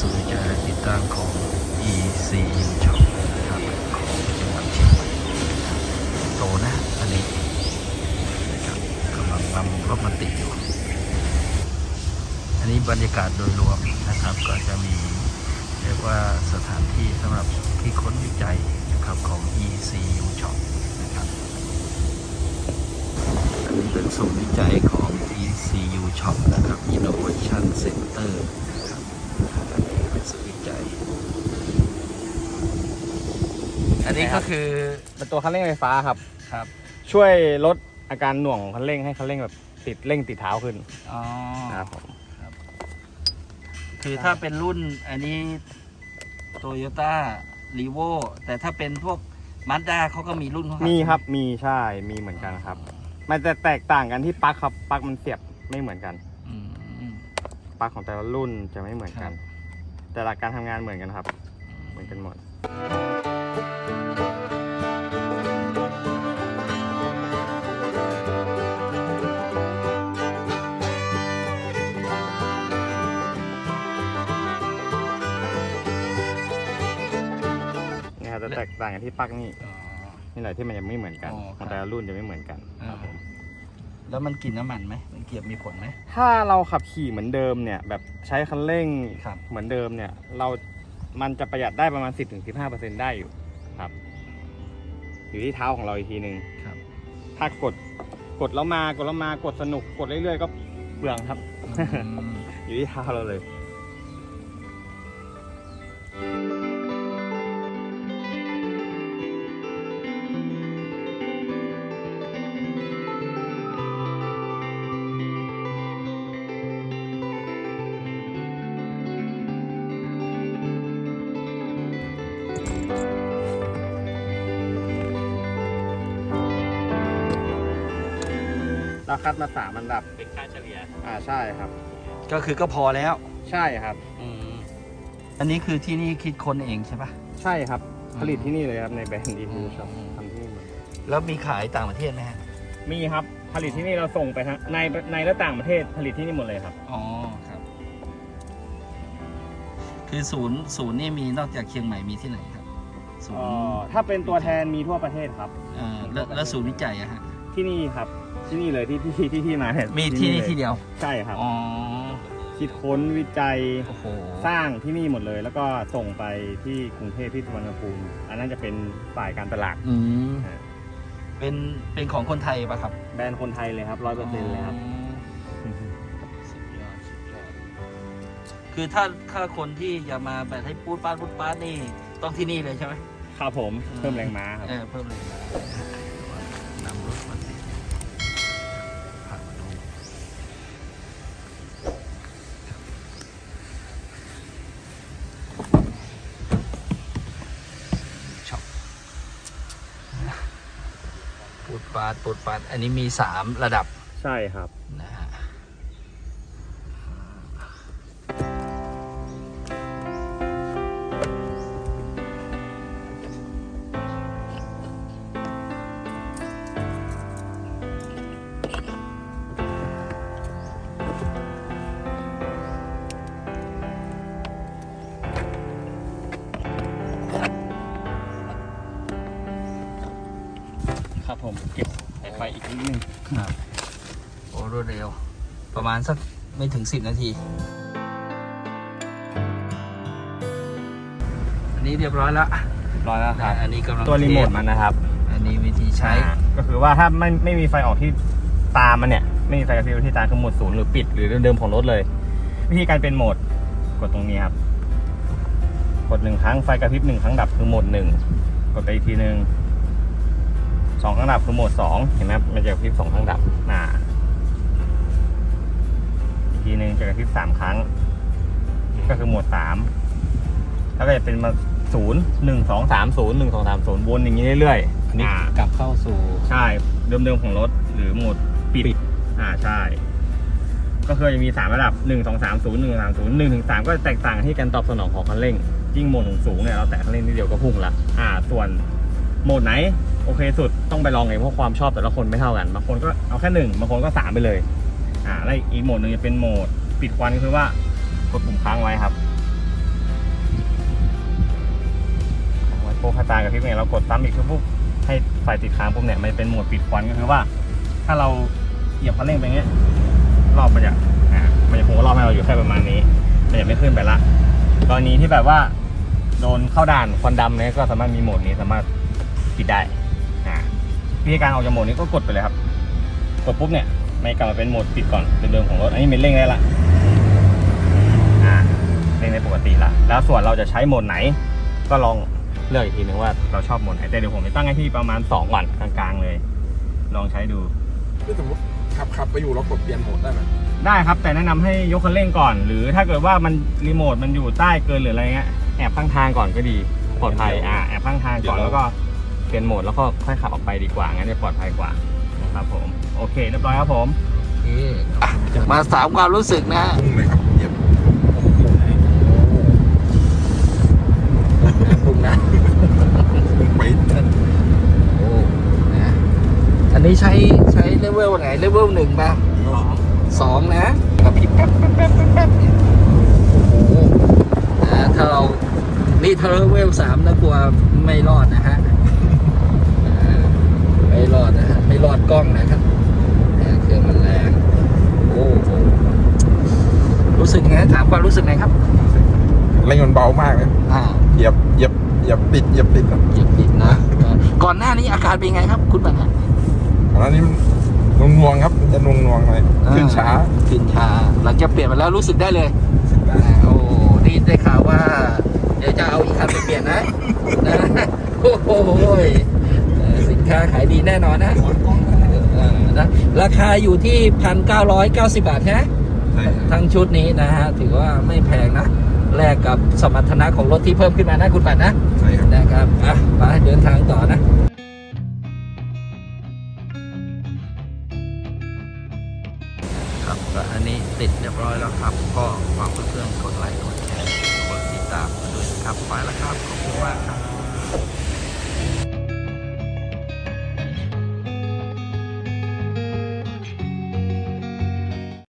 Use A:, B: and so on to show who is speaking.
A: ศูนย์วิจัยและติดตั้งของ ECU Shop นะครับของจังหวัดเชียงใหม่โตนะอันนี้นะครับกำลังนำรถมาติดอยู่ อันนี้บรรยากาศโดยรวมนะครับ ก็จะมีเรียกว่าสถานที่สำหรับที่ค้นวิจัยนะครับของ ECU Shop นะครับอันนี้เป็นศูนย์วิจัยของ ECU Shop นะครับ Innovation Center นะครับอันนี้เป็นศูนย์วิจัย อั นนี้ก็คือ
B: เป็นตัวคันเร่งไฟฟ้าครับ
A: ครับ
B: ช่วยลดอาการหน่วงของคันเร่งให้คันเร่งแบบติดเร่งติดเท้าขึ้น
A: อ๋อ
B: นะครับผม
A: คือถ้าเป็นรุ่นอันนี้ Toyota r e v o แต่ถ้าเป็นพวก Mazda เขาก็มีรุ่นของเขา
B: มีครับมีใช่มีเหมือนกันครับ มันจะแตกต่างกันที่ปลั๊กครับปลั๊กมันเสียบไม่เหมือนกัน
A: อืม
B: ปลั๊กของแต่ละรุ่นจะไม่เหมือนกัน
A: ครับ
B: แต่หลักการทำงานเหมือนกันครับ เหมือนกันหมด แตกต่างกันที่ปลั๊กนี่
A: อ๋อ
B: นี่แหละที่มันยังไม่เหมือนกัน
A: อ๋อ
B: ของแต่ละรุ่นจะไม่เหมือนกัน
A: อ่าแล้วมันกินน้ำมันไหมมันเกียบมีผลไหม
B: ถ้าเราขับขี่เหมือนเดิมเนี่ย แบบใช้คันเร่ง
A: ครับ
B: เหมือนเดิมเนี่ย เรา มันจะประหยัดได้ประมาณ 10-15%ได้อยู่ครับ อยู่ที่เท้าของเราอีกทีหนึ่ง
A: ครับ
B: ถ้ากดกดแล้วมากดแล้วมากดสนุกกดเรื่อยๆก็เปลืองครับ
A: อืม
B: อยู่ที่เท้าเราเลย เราคัดมาสามอันดับ
A: เป็นค่าเฉลี่ย
B: อ่าใช่ครับ
A: ก็คือก็พอแล้ว
B: ใช่ครับ
A: อืมอันนี้คือที่นี่คิดค้นเองใช่ปะ
B: ใช่ครับ
A: อืม
B: ผลิตที่นี่เลยครับในแบรนด์ดีทูช็อป
A: อืม
B: ทำที่นี่หมด
A: แล้วมีขายต่างประเทศไหมฮะ
B: มีครับผลิตที่นี่เราส่งไปฮะในในและต่างประเทศผลิตที่นี่หมดเลยครับ
A: อ๋อครับ คือศูนย์ศูนย์นี่มีนอกจากเชียงใหม่มีที่ไหนครับ ศูน
B: เอ่
A: ย์
B: อถ้าเป็นตัวแทนมีทั่วประเทศครับ
A: เอ่อแล้วแล้วศูนย์วิจัยอะฮะ
B: ที่นี่ครับ ที่นี่เลยที่ที่ที่ที่มาเนี่ย
A: มีที่นี่
B: เลย
A: ที่เดียว
B: ใช่ครับ
A: อ๋อ
B: คิดค้นวิจัย
A: โอ้โห
B: สร้างที่นี่หมดเลย แล้วก็ส่งไปที่กรุงเทพที่สุวรรณภูมิอันนั้นจะเป็นฝ่ายการตลาด
A: อืม
B: อ่า
A: เป็นเป็นของคนไทยปะครับ
B: แบรนด์คนไทยเลยครับร้อยเปอร์เซ็นต์เลยครับ
A: สุดยอดสุดยอดคือถ้าถ้าคนที่จะมาแบบให้ปูดปาดปูดปาดนี่ต้องที่นี่เลยใช่ไหม
B: ครับผมเพิ่มแรงม้าครับ
A: เออเพิ่มเลยนะ ปาดปูดปาดอันนี้มีสามระดับ
B: ใช่ครับ ผมเก็บสายไฟอีกนิดนึง
A: ครับโอ้รวดเร็ว ประมาณสักไม่ถึงสิบนาที อันนี้เรียบร้อยแล้ว
B: ร้อยแล้วครับ
A: อันนี้กำลัง
B: ตัวรีโมท
A: เทส
B: มันนะครับ
A: อันนี้วิธีใช้
B: อ่าก็คือว่าถ้าไม่ไม่มีไฟออกที่ตามมันเนี่ย ไม่มีไฟกระพริบที่ตามคือโหมดศูนย์หรือปิดหรือเดิมๆของรถเลย วิธีการเป็นโหมดกดตรงนี้ครับ กดหนึ่งครั้งไฟกระพริบหนึ่งครั้งดับคือโหมดหนึ่งกดไปอีกทีหนึ่ง สองครั้งดับคือโหมดสองเห็นไหมครับมันจะกระพริบสองครั้งดับอ่าอีกทีหนึ่งจะกระพริบสามครั้ง ก็คือโหมดสามแล้วก็จะเป็นมาศูนย์หนึ่งสองสามศูนย์หนึ่งสองสามศูนย์วนอย่างนี้เรื่อยๆ
A: อันนี้
B: อ่า
A: กลับเข้าสู่
B: ใช่เดิมๆของรถหรือโหมดปิด อ่าใช่ ก็คือจะมี3ระดับ1 2 3 0 1 3 0 1ถึง3ก็แตกต่างที่การตอบสนองของคันเร่งยิ่งโหมดสูงๆเนี่ยเราแตะคันเร่งนิดเดียวก็พุ่งละอ่า ส่วนโหมดไหนโโอเคสุดต้องไปลองเองเพราะความชอบแต่ละคนไม่เท่ากันบางคนก็เอาแค่หนึ่งบางคนก็สามไปเลยอ่าแล้วอีกโหมดหนึ่งจะเป็นโหมดปิดควันก็คือว่ากดปุ่มค้างไว้ครับไว้โปรคาตากับพริบเนี่ยเรากดซ้ำอีกปุ๊บให้ไฟติดค้างปุ๊บเนี่ยมันเป็นโหมดปิดควันก็คือว่า ถ้าเราเหยียบคันเร่งไปเงี้ยรอบมันจะอ่ามันจะคงรอบให้เราอยู่แค่ประมาณนี้มันจะไม่ขึ้นไปละตอนนี้ที่แบบว่าโดนเข้าด่านควันดำเนี่ยก็สามารถมีโหมดนี้สามารถปิดได้ วิธีการออกจากโหมดนี้ก็กดไปเลยครับ กดปุ๊บเนี่ยไม่กลับมาเป็นโหมดปิดก่อนเป็นเดิมของรถ อันนี้เป็นเร่งได้ละอ่าเร่งในปกติละแล้วส่วนเราจะใช้โหมดไหน ก็ลองเลือกอีกทีนึงว่าเราชอบโหมดไหนแต่เดี๋ยวผมจะตั้งให้ที่ประมาณ2วันกลางๆเลย ลองใช้ดู
C: คือสมมติขับขับไปอยู่แล้วกดเปลี่ยนโหมดได้ไหม
B: ได้ครับ แต่แนะนำให้ยกคันเร่งก่อน หรือถ้าเกิดว่ามันรีโมทมันอยู่ใต้เกินหรืออะไรเงี้ยแอบข้างทางก่อนก็ดีปลอดภัยอ่าแอบข้างทางก่อนแล้วก็ เปลี่ยนโหมดแล้วก็ค่อยขับออกไปดีกว่า งั้นจะปลอดภัยกว่านะครับผม โอเค เรียบร้อยครับผม
A: มาสามความรู้สึกนะฮะ
C: พุ่งเลยครับเหยียบโอ้โห
A: พุ่งนะ
C: พุ่งไป
A: โอ้นะอันนี้ใช้ใช้เลเวลไหนเลเวลหนึ่งป่ะสองนะกับพริบแป๊บแป๊บแป๊บแป๊บแป๊บเนี่ยโอ้โหนะถ้าเรานี่ถ้าเลเวลสามนะกลัวไม่รอดนะฮะอ่า ไม่รอดนะฮะไม่รอดกล้องนะครับนะเครื่องมันแรงโอ้โหรู้สึกไงถามความรู้สึกไงครับ
C: เร่งมันเบามากเลย
A: อ่า
C: เหยียบเหยียบเหยียบติดเหยียบติดครับ
A: จิบติดนะอ่าก่อนหน้านี้อาการเป็นไงครับ คุณบังฮะ
C: อันนี้มันนวงๆครับมันจะนวงนวงๆหน่อยขึ้นช้า
A: ขึ้นช้าหลังจากเปลี่ยนมาแล้วรู้สึกได้เลยอ่าโอ้นี่ได้ข่าวว่า เดี๋ยวจะเอาอีกคันไปเปลี่ยนนะนะโอ้โหยเอ่อสิน ค้าขายดีแน่นอนนะเออนะราคาอยู่ที่พันเก้าร้อยเก้าสิบาทใช่ไหม
C: ใช่ครับ
A: ทั้งชุดนี้นะฮะ ถือว่าไม่แพงนะ แลกกับสมรรถนะของรถที่เพิ่มขึ้นมานะคุณปัดนะ
C: ใช่ครับ
A: นะครับอะไปเดินทางต่อนะครับก็อันนี้ติดเรียบร้อยแล้วครับ ก็ฝากเพื่อนๆกดไลค์กดแชร์กดติดตามด้วยนะครับไปแล้วครับ ขอบคุณมากครับ